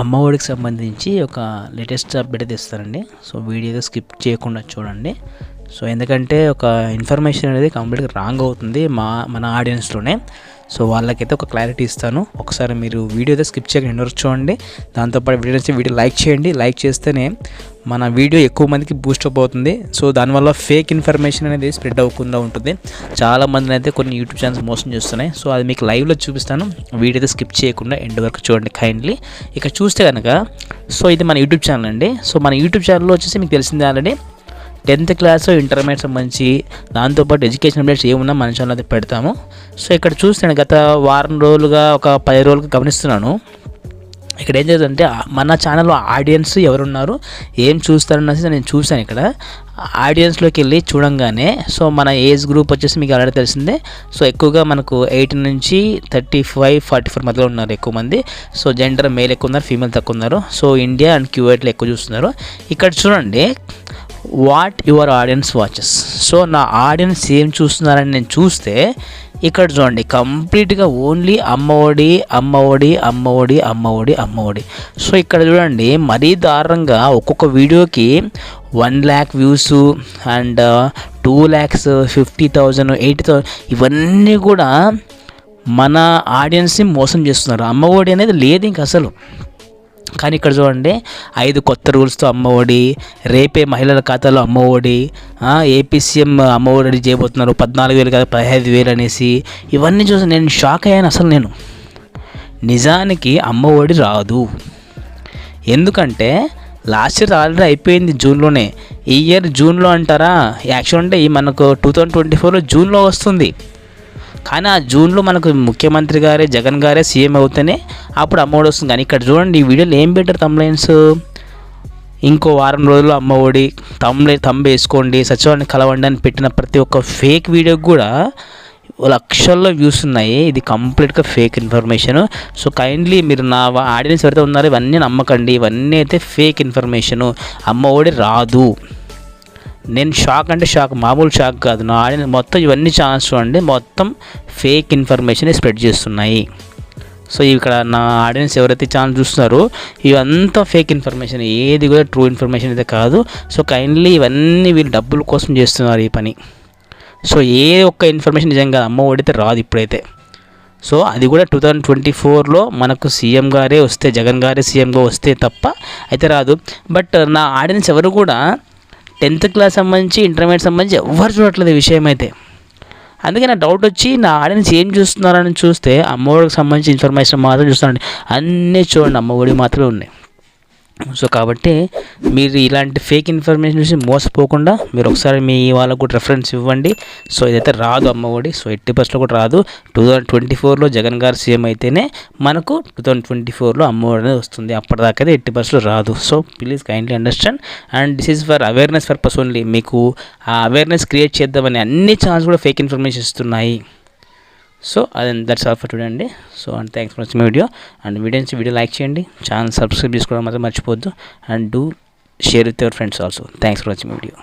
అమ్మఒడికి సంబంధించి ఒక latest update అయితే ఇస్తానండి సో వీడియో స్కిప్ చేయకుండా చూడండి. సో ఎందుకంటే ఒక ఇన్ఫర్మేషన్ అనేది కంప్లీట్గా రాంగ్ అవుతుంది మా మన ఆడియన్స్లోనే. సో వాళ్ళకైతే ఒక క్లారిటీ ఇస్తాను. ఒకసారి మీరు వీడియో అయితే స్కిప్ చేయకుండా ఎండ్ చూడండి. దాంతోపాటు వీడియో నచ్చితే వీడియో లైక్ చేయండి. లైక్ చేస్తేనే మన వీడియో ఎక్కువ మందికి బూస్టప్ అవుతుంది. సో దానివల్ల ఫేక్ ఇన్ఫర్మేషన్ అనేది స్ప్రెడ్ అవ్వకుండా ఉంటుంది. చాలా మందిని అయితే కొన్ని యూట్యూబ్ ఛానల్స్ మోసం చేస్తున్నాయి. సో అది మీకు లైవ్లో చూపిస్తాను. వీడియో అయితే స్కిప్ చేయకుండా ఎండ్ వరకు చూడండి కైండ్లీ. ఇక చూస్తే కనుక సో ఇది మన యూట్యూబ్ ఛానల్ అండి. సో మన యూట్యూబ్ ఛానల్లో వచ్చేసి మీకు తెలిసిందే ఆల్రెడీ టెన్త్ క్లాస్ ఇంటర్మీడియట్ సంబంధించి దాంతోపాటు ఎడ్యుకేషన్ అప్డేట్స్ ఏమున్నా మన ఛానల్ అయితే పెడతాము. సో ఇక్కడ చూస్తే గత వారం రోజులుగా ఒక పది రోజులుగా గమనిస్తున్నాను. ఇక్కడ ఏం చేద్దంటే మన ఛానల్లో ఆడియన్స్ ఎవరున్నారు ఏం చూస్తారనేసి నేను చూశాను ఇక్కడ. ఆడియన్స్లోకి వెళ్ళి చూడంగానే సో మన ఏజ్ గ్రూప్ వచ్చేసి మీకు ఆల్రెడీ తెలిసిందే. సో ఎక్కువగా మనకు ఎయిట్ నుంచి థర్టీ ఫైవ్ ఫార్టీ ఫోర్ మధ్యలో ఉన్నారు ఎక్కువ మంది. సో జెండర్ మేల్ ఎక్కువ ఉన్నారు ఫీమేల్ తక్కువ ఉన్నారు. సో ఇండియా అండ్ క్యూవేట్లో ఎక్కువ చూస్తున్నారు. ఇక్కడ చూడండి what your audience watches. So నా ఆడియన్స్ ఏం చూస్తున్నారని నేను చూస్తే ఇక్కడ చూడండి కంప్లీట్గా ఓన్లీ అమ్మఒడి అమ్మఒడి అమ్మఒడి అమ్మఒడి అమ్మఒడి సో ఇక్కడ చూడండి మరీ దారుణంగా ఒక్కొక్క వీడియోకి one lakh views and two lakhs fifty thousand eighty thousand ఇవన్నీ కూడా మన ఆడియన్స్ని మోసం చేస్తున్నారు. అమ్మఒడి అనేది లేదు ఇంక అసలు. కానీ ఇక్కడ చూడండి ఐదు కొత్త రూల్స్తో అమ్మఒడి రేపే మహిళల ఖాతాలో అమ్మఒడి ఏపీసీఎం అమ్మఒడి చేయబోతున్నారు పద్నాలుగు వేలు కాదు పదిహేను వేలు అనేసి. ఇవన్నీ చూసి నేను షాక్ అయ్యాను అసలు నేను. నిజానికి అమ్మఒడి రాదు. ఎందుకంటే లాస్ట్ ఇయర్ ఆల్రెడీ అయిపోయింది జూన్లోనే. ఈ ఇయర్ జూన్లో అంటారా? యాక్చువల్ అంటే ఈ మనకు టూ థౌజండ్ ట్వంటీ ఫోర్లో జూన్లో వస్తుంది. కానీ ఆ జూన్లో మనకు ముఖ్యమంత్రి గారే జగన్ గారే సీఎం అవుతేనే అప్పుడు అమ్మఒడి వస్తుంది. కానీ ఇక్కడ చూడండి ఈ వీడియోలో ఏం పెట్టారు కంప్లైంట్స్ ఇంకో వారం రోజుల్లో అమ్మ ఒడి తమ్లే తమ్మ వేసుకోండి సచివాలయాన్ని కలవండి అని పెట్టిన ప్రతి ఒక్క ఫేక్ వీడియోకి కూడా లక్షల్లో వ్యూస్ ఉన్నాయి. ఇది కంప్లీట్గా ఫేక్ ఇన్ఫర్మేషన్ సో కైండ్లీ మీరు నా ఆడియన్స్ ఎవరైతే ఉన్నారో ఇవన్నీ నమ్మకండి. ఇవన్నీ అయితే ఫేక్ ఇన్ఫర్మేషను అమ్మ ఒడి రాదు. నేను షాక్ అంటే షాక్ మామూలు షాక్ కాదు. నా ఆడియన్స్ మొత్తం ఇవన్నీ ఛాన్స్ చూడండి మొత్తం ఫేక్ ఇన్ఫర్మేషన్ స్ప్రెడ్ చేస్తున్నాయి. సో ఇక్కడ నా ఆడియన్స్ ఎవరైతే ఛానల్ చూస్తున్నారో ఇవంతా ఫేక్ ఇన్ఫర్మేషన్ ఏది కూడా ట్రూ ఇన్ఫర్మేషన్ అయితే కాదు. సో కైండ్లీ ఇవన్నీ వీళ్ళు డబ్బుల కోసం చేస్తున్నారు ఈ పని. సో ఏ ఒక్క ఇన్ఫర్మేషన్ నిజంగా అమ్మ ఓడితే రాదు ఇప్పుడైతే. సో అది కూడా టూ థౌజండ్ ట్వంటీ ఫోర్లో మనకు సీఎం గారే వస్తే జగన్ గారే సీఎంగా వస్తే తప్ప అయితే రాదు. బట్ నా ఆడియన్స్ ఎవరు కూడా టెన్త్ క్లాస్ సంబంధించి ఇంటర్మీడియట్ సంబంధించి ఎవరు చూడట్లేదు ఈ విషయం అయితే అందుకే నా డౌట్ వచ్చి నా ఆడియన్స్ ఏం చూస్తున్నారని చూస్తే అమ్మఒడికి సంబంధించి ఇన్ఫర్మేషన్ మాత్రం చూస్తానండి. అన్నీ చూడండి అమ్మఒడి మాత్రమే ఉన్నాయి. సో కాబట్టి మీరు ఇలాంటి ఫేక్ ఇన్ఫర్మేషన్ చూసి మోసపోకుండా మీరు ఒకసారి మీ వాళ్ళకు కూడా రెఫరెన్స్ ఇవ్వండి. సో ఇదైతే రాదు అమ్మఒడి సో ఎట్టి పర్సెంట్ కూడా రాదు. టూ థౌజండ్ ట్వంటీ ఫోర్లో జగన్ గారు సీఎం అయితేనే మనకు టూ థౌజండ్ ట్వంటీ ఫోర్లో అమ్మఒడి అనేది వస్తుంది. అప్పటిదాకా అయితే ఎట్టి పర్సెంట్ రాదు. So please kindly understand and this is for awareness purpose only మీకు ఆ అవేర్నెస్ క్రియేట్ చేద్దామని అన్ని ఛానల్స్ కూడా ఫేక్ ఇన్ఫర్మేషన్ ఇస్తున్నాయి. సో అది దట్స్ ఆల్ ఫర్ టుడే అండి. So and thanks for watching video and videos video like చేయండి. Channel subscribe చేసుకోవడం మాత్రం మర్చిపోవద్దు. And do share with your friends also thanks for watching video